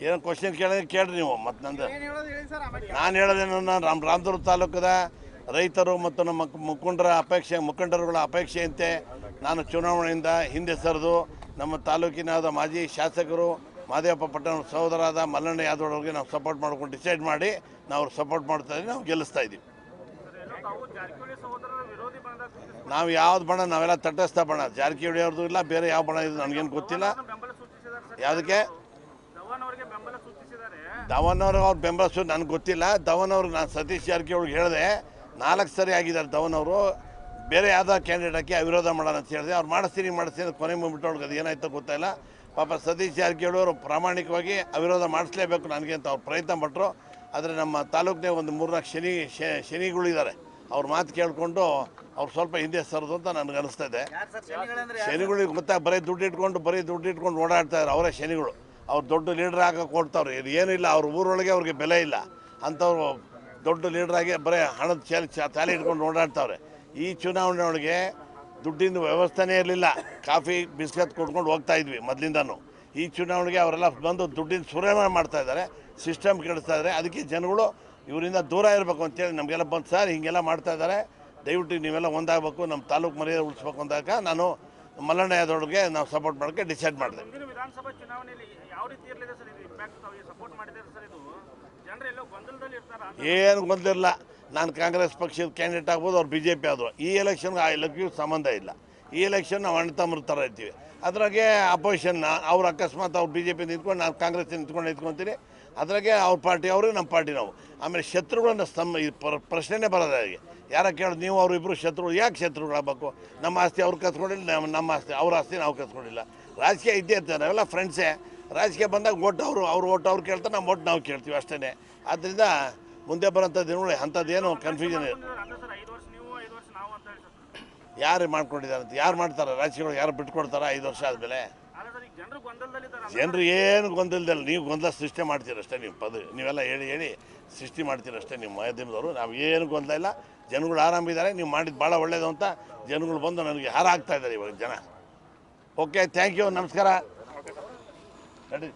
ಏನೋ ಕ್ವಶನ್ ಕೇಳಿದ್ರೆ ಕೇಳ್ರಿ ನೀವು ಮತ್ತು ನಂದು. ನಾನು ಹೇಳೋದೇನು ನಾನು ರಾಮ್ ರಾಮದುರ್ಗ ತಾಲೂಕದ ರೈತರು ಮತ್ತು ನಮ್ಮ ಮುಖ- ಮುಖಂಡರ ಅಪೇಕ್ಷೆ ಮುಖಂಡರುಗಳ ಅಪೇಕ್ಷೆಯಂತೆ ನಾನು ಚುನಾವಣೆಯಿಂದ ಹಿಂದೆ ಸರಿದು ನಮ್ಮ ತಾಲೂಕಿನಾದ ಮಾಜಿ ಶಾಸಕರು ಮಾದೇವಪ್ಪ ಪಟ್ಟಣ ಸಹೋದರಾದ ಮಲ್ಲಣ್ಣ ಯಾದವ್ ಅವ್ರಿಗೆ ನಾವು ಸಪೋರ್ಟ್ ಮಾಡ್ಕೊಂಡು ಡಿಸೈಡ್ ಮಾಡಿ ನಾವು ಸಪೋರ್ಟ್ ಮಾಡ್ತಾ ಇದ್ದೀವಿ ನಾವು ಗೆಲ್ಲಿಸ್ತಾ ಇದ್ದೀವಿ. ನಾವು ಯಾವ್ದು ಬಣ ನಾವೆಲ್ಲ ತಟಸ್ಥ ಬಣ. ಜಾರಕಿಹೊಳಿ ಅವ್ರದ್ದು ಇಲ್ಲ ಬೇರೆ ಯಾವ ಬಣ ಇದು ನನಗೇನು ಗೊತ್ತಿಲ್ಲ. ಯಾವುದಕ್ಕೆ? ಧವನ್ ಅವರಿಗೆ ಅವ್ರ ಬೆಂಬಲ ನನಗೆ ಗೊತ್ತಿಲ್ಲ. ಧವನ್ ಅವ್ರಿಗೆ ನಾನು ಸತೀಶ್ ಜಾರಕಿಹೊಳಿಗೆ ಹೇಳಿದೆ. ನಾಲ್ಕು ಸರಿ ಆಗಿದ್ದಾರೆ ಧವನ್ ಅವರು. ಬೇರೆ ಯಾವುದೋ ಕ್ಯಾಂಡಿಡೇಟ್ಗೆ ಅವಿರೋಧ ಮಾಡೋಣ ಅಂತ ಹೇಳಿದೆ. ಅವ್ರು ಮಾಡಿಸ್ತೀನಿ ಮಾಡಿಸ್ತೀನಿ ಅಂತ ಕೊನೆ ಅವ್ರಿಗೆ ಅದು ಏನಾಯ್ತೋ ಗೊತ್ತಾಯಿಲ್ಲ ಪಾಪ ಸತೀಶ್ ಜಾರಕಿಹೊಳಿ ಅವರು ಪ್ರಾಮಾಣಿಕವಾಗಿ ಅವಿರೋಧ ಮಾಡಿಸ್ಲೇಬೇಕು ನನಗೆ ಅಂತ ಅವ್ರು ಪ್ರಯತ್ನ ಪಟ್ಟರು ಆದರೆ ನಮ್ಮ ತಾಲೂಕಿನೇ ಒಂದು ಮೂರ್ನಾಲ್ಕು ಶನಿ ಶನಿಗಳಿದ್ದಾರೆ ಅವ್ರ ಮಾತು ಕೇಳಿಕೊಂಡು ಅವ್ರು ಸ್ವಲ್ಪ ಹಿಂದೆ ಸರದು ಅಂತ ನನಗೆ ಅನಿಸ್ತಾ ಇದೆ. ಶನಿಗಳಿಗೆ ಗೊತ್ತಾ ಬರೀ ದುಡ್ಡು ಇಟ್ಕೊಂಡು ಬರೀ ದುಡ್ಡು ಇಟ್ಕೊಂಡು ಓಡಾಡ್ತಾ ಇದ್ದಾರೆ ಅವರೇ ಶನಿಗಳು. ಅವ್ರು ದೊಡ್ಡ ಲೀಡರ್ ಆಗ ಕೊಡ್ತಾವ್ರೆ. ಇದು ಏನಿಲ್ಲ, ಅವ್ರ ಊರೊಳಗೆ ಅವ್ರಿಗೆ ಬೆಲೆ ಇಲ್ಲ. ಅಂಥವ್ರು ದೊಡ್ಡ ಲೀಡ್ರಾಗಿ ಬರೀ ಹಣದ ಚಾಲಿ ಚಾಲಿ ಇಟ್ಕೊಂಡು ಓಡಾಡ್ತಾವ್ರೆ. ಈ ಚುನಾವಣೆ ಒಳಗೆ ದುಡ್ಡಿನ ವ್ಯವಸ್ಥೆನೇ ಇರಲಿಲ್ಲ. ಕಾಫಿ, ಬಿಸ್ಕತ್ ಕೊಟ್ಕೊಂಡು ಹೋಗ್ತಾ ಇದ್ವಿ ಮೊದಲಿಂದನೂ. ಈ ಚುನಾವಣೆಗೆ ಅವರೆಲ್ಲ ಬಂದು ದುಡ್ಡಿನ ಸುರೇಮಣೆ ಮಾಡ್ತಾ ಇದ್ದಾರೆ ಸಿಸ್ಟಮ್ ಕೆಡಿಸ್ತಾ ಇದ್ದಾರೆ. ಅದಕ್ಕೆ ಜನಗಳು ಇವರಿಂದ ದೂರ ಇರಬೇಕು ಅಂತೇಳಿ ನಮಗೆಲ್ಲ ಬಂದು, ಸರ್, ಹೀಗೆಲ್ಲ ಮಾಡ್ತಾ ಇದ್ದಾರೆ. ದಯವಿಟ್ಟು ನೀವೆಲ್ಲ ಒಂದಾಗಬೇಕು, ನಮ್ಮ ತಾಲೂಕು ಮರ್ಯಾದೆ ಉಳಿಸ್ಬೇಕು ಅಂದಾಗ ನಾನು ಮಲ್ಲಣ್ಣ ಯಾದವ್ರಿಗೆ ನಾವು ಸಪೋರ್ಟ್ ಮಾಡೋಕ್ಕೆ ಡಿಸೈಡ್ ಮಾಡಿದೆ. ವಿಧಾನಸಭಾ ಚುನಾವಣೆಯಲ್ಲಿ ಯಾವ ರೀತಿ ಇರಲಿದೆ ಸರ್ ಇದು? ಇಂಪ್ಯಾಕ್ಟ್ ತಾವು ಸಪೋರ್ಟ್ ಮಾಡಿದ್ದಾರೆ ಸರ್ ಇದು. ಜನರು ಎಲ್ಲೋ ಗೊಂದಲದಲ್ಲಿ ಇರ್ತಾರ? ಏನು ಗೊಂದಿರಲ್ಲ ನಾನು ಕಾಂಗ್ರೆಸ್ ಪಕ್ಷದ ಕ್ಯಾಂಡಿಡೇಟ್ ಆಗ್ಬೋದು ಅವ್ರು ಬಿ ಜೆ ಪಿ ಆದರು. ಈ ಎಲೆಕ್ಷನ್ಗೆ ಆ ಎಲೆಕ್ಷನ್ ಸಂಬಂಧ ಇಲ್ಲ. ಈ ಎಲೆಕ್ಷನ್ ನಾವು ಅಣ್ಣ ತಮ್ಮರ ಥರ ಇರ್ತೀವಿ ಅದ್ರಾಗೆ ಅಪೋಸಿಷನ್, ಅವ್ರು ಅಕಸ್ಮಾತ್ ಅವ್ರು ಬಿ ಜೆ ಪಿ ನಿಂತ್ಕೊಂಡು, ನಾನು ಕಾಂಗ್ರೆಸ್ ನಿಂತ್ಕೊಂಡು ನಿಂತ್ಕೊತೀನಿ. ಅದ್ರಾಗೆ ಅವ್ರ ಪಾರ್ಟಿ ಅವರು ನಮ್ಮ ಪಾರ್ಟಿ ನಾವು. ಆಮೇಲೆ ಶತ್ರುಗಳನ್ನ ಸ್ತಂಭ ಈ ಪ್ರ- ಪ್ರಶ್ನೆನೇ ಬರೋದು ಹಾಗೆ. ಯಾರ ಕೇಳೋದು ನೀವು ಅವರು ಇಬ್ಬರು ಶತ್ರುಗಳು, ಯಾಕೆ ಶತ್ರುಗಳಾಗಬೇಕು ನಮ್ಮ ಆಸ್ತಿ ಅವ್ರು ಕತ್ಕೊಂಡಿಲ್ಲ ನಮ್ಮ ನಮ್ಮ ಆಸ್ತಿ, ಅವ್ರ ಆಸ್ತಿ ನಾವು ಕತ್ಕೊಂಡಿಲ್ಲ ರಾಜಕೀಯ ಇದ್ದೇ ಇರ್ತಾರೆ, ನಾವೆಲ್ಲ ಫ್ರೆಂಡ್ಸೇ ರಾಜಕೀಯ ಬಂದಾಗ ಓಟ್ ಅವರು, ಅವ್ರ ಓಟ್ ಅವ್ರು ಕೇಳ್ತಾರೆ ನಮ್ಮ ಓಟ್ ನಾವು ಕೇಳ್ತೀವಿ ಅಷ್ಟೇ ಆದ್ದರಿಂದ ಮುಂದೆ ಬರೋಂಥ ದಿನಗಳು ಅಂಥದ್ದೇನು ಕನ್ಫ್ಯೂಷನ್ ಇದೆ ಯಾರು ಮಾಡ್ಕೊಂಡಿದ್ದಾರೆ ಅಂತ ಯಾರು ಮಾಡ್ತಾರೆ? ರಾಜಕೀಯಗಳು ಯಾರು ಬಿಟ್ಕೊಡ್ತಾರೆ? ಐದು ವರ್ಷ ಆದಮೇಲೆ? ಜನರು ಏನು ಗೊಂದಲದಲ್ಲಿ ನೀವು ಗೊಂದಲ ಸೃಷ್ಟಿ ಮಾಡ್ತೀರಷ್ಟೇ ನೀವು ಪದ ನೀವೆಲ್ಲ ಹೇಳಿ ಹೇಳಿ ಸೃಷ್ಟಿ ಮಾಡ್ತೀರಷ್ಟೇ ನಿಮ್ಮ ಮಾಧ್ಯಮದವರು. ನಾವು ಏನು ಗೊಂದಲ ಇಲ್ಲ ಜನಗಳು ಆರಾಮಿದ್ದಾರೆ ನೀವು ಮಾಡಿದ್ದು ಭಾಳ ಒಳ್ಳೇದು ಅಂತ ಜನಗಳು ಬಂದು ನನಗೆ ಹಾರ ಆಗ್ತಾ ಇದ್ದಾರೆ ಇವಾಗ ಜನ. ಓಕೆ ಥ್ಯಾಂಕ್ ಯು ನಮಸ್ಕಾರ. ನಡಿ.